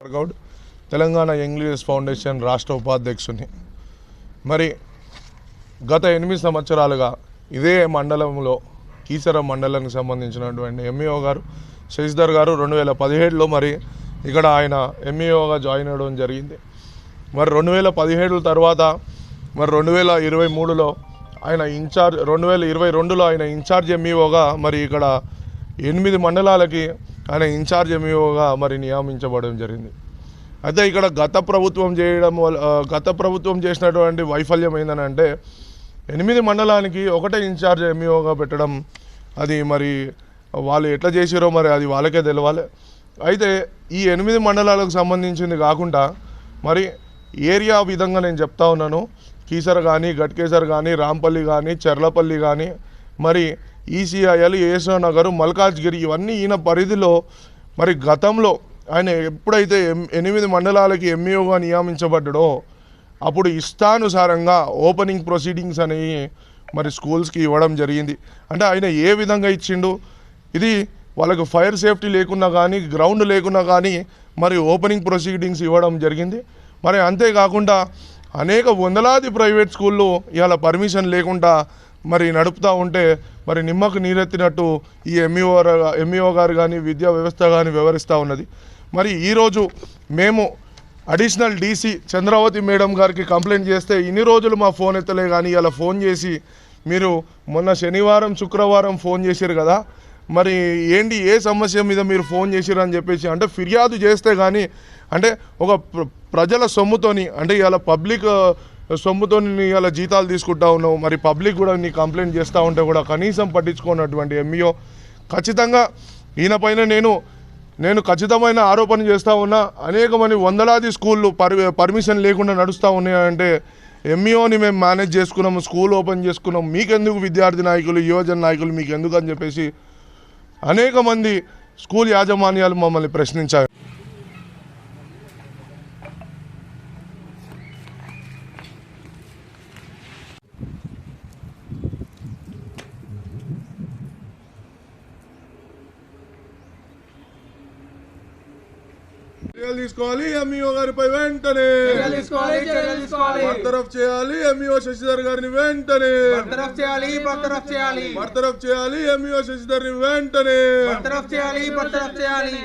Goud Telangana English foundation రాష్ట్ర ఉపాధ్యక్షుని. మరి గత ఎనిమిది సంవత్సరాలుగా ఇదే మండలంలో కీసర మండలానికి సంబంధించినటువంటి ఎంఈఓ గారు శశిధర్ గారు రెండు వేల పదిహేడులో మరి ఇక్కడ ఆయన ఎంఈఓగా జాయిన్ అవ్వడం జరిగింది. మరి రెండు వేల పదిహేడు తర్వాత మరి రెండు వేల ఇరవై మూడులో ఆయన ఇన్ఛార్జ్ రెండు వేల ఇరవై రెండులో ఆయన ఇన్ఛార్జ్ ఎంఈఓగా మరి ఇక్కడ ఎనిమిది మండలాలకి ఆయన ఇన్ఛార్జ్ ఎంఈఓగా మరి నియమించబడడం జరిగింది. అయితే ఇక్కడ గత ప్రభుత్వం చేయడం వల్ల గత ప్రభుత్వం చేసినటువంటి వైఫల్యం ఏందని అంటే ఎనిమిది మండలానికి ఒకటే ఇన్ఛార్జ్ ఎంఈఓగా పెట్టడం అది మరి వాళ్ళు ఎట్లా చేసిరో మరి అది వాళ్ళకే తెలవాలి. అయితే ఈ ఎనిమిది మండలాలకు సంబంధించింది కాకుండా మరి ఏరియా విధంగా నేను చెప్తా ఉన్నాను. కీసర్ కానీ గట్కేసర్ కానీ రాంపల్లి కానీ చెర్లపల్లి కానీ మరి ఈసీఐఎల్ ఏసో నగర్ మల్కాజ్గిరి ఇవన్నీ ఈయన పరిధిలో మరి గతంలో ఆయన ఎప్పుడైతే ఎం- ఎనిమిది మండలాలకి ఎంఈఓగా నియమించబడ్డాడో అప్పుడు ఇష్టానుసారంగా ఓపెనింగ్ ప్రొసీడింగ్స్ అనేవి మరి స్కూల్స్కి ఇవ్వడం జరిగింది. అంటే ఆయన ఏ విధంగా ఇచ్చిండు? ఇది వాళ్ళకు ఫైర్ సేఫ్టీ లేకున్నా కానీ గ్రౌండ్ లేకున్నా కానీ మరి ఓపెనింగ్ ప్రొసీడింగ్స్ ఇవ్వడం జరిగింది. మరి అంతేకాకుండా అనేక వందలాది ప్రైవేట్ స్కూళ్ళు ఇవాళ పర్మిషన్ లేకుండా మరి నడుపుతూ ఉంటే మరి నిమ్మకు నీరెత్తినట్టు ఈ ఎంఈఓ ఎంఈఓ గారు కానీ విద్యా వ్యవస్థ కానీ వ్యవహరిస్తూ ఉన్నది. మరి ఈరోజు మేము అడిషనల్ డీసీ చంద్రావతి మేడం గారికి కంప్లైంట్ చేస్తే ఇన్ని రోజులు మా ఫోన్ ఎత్తలే కానీ ఇలా ఫోన్ చేసి మీరు మొన్న శనివారం శుక్రవారం ఫోన్ చేశారు కదా. మరి ఏంటి ఏ సమస్య మీద మీరు ఫోన్ చేశారు అని చెప్పేసి అంటే ఫిర్యాదు చేస్తే కానీ అంటే ఒక ప్ర- ప్రజల సొమ్ముతోని అంటే ఇవాళ పబ్లిక్ సొమ్ముతోని ఇలా జీతాలు తీసుకుంటా ఉన్నావు. మరి పబ్లిక్ కూడా నీ కంప్లైంట్ చేస్తూ ఉంటే కూడా కనీసం పట్టించుకున్నటువంటి ఎంఈఓ ఖచ్చితంగా ఈయన పైన నేను నేను ఖచ్చితమైన ఆరోపణ చేస్తూ ఉన్నా. అనేక మంది వందలాది స్కూళ్ళు పర్ పర్మిషన్ లేకుండా నడుస్తూ ఉన్నాయంటే ఎంఈఓని మేము మేనేజ్ చేసుకున్నాము స్కూల్ ఓపెన్ చేసుకున్నాం. మీకెందుకు విద్యార్థి నాయకులు యువజన నాయకులు మీకు ఎందుకు అని చెప్పేసి అనేక మంది స్కూల్ యాజమాన్యాలు మమ్మల్ని ప్రశ్నించారు. చర్యలు తీసుకోవాలి ఎంఈఓ గారిపై వెంటనే. చర్యలు తీసుకోవాలి చర్యలు తీసుకోవాలి. బర్తరఫ్ చేయాలి ఎంఈఓ శశిధర్ గారిని వెంటనే. బర్తరఫ్ చేయాలి బర్తరఫ్ చేయాలి. బర్తరఫ్ చేయాలి ఎంఈఓ శశిధర్ని వెంటనే. బర్తరఫ్ చేయాలి బర్తరఫ్ చేయాలి.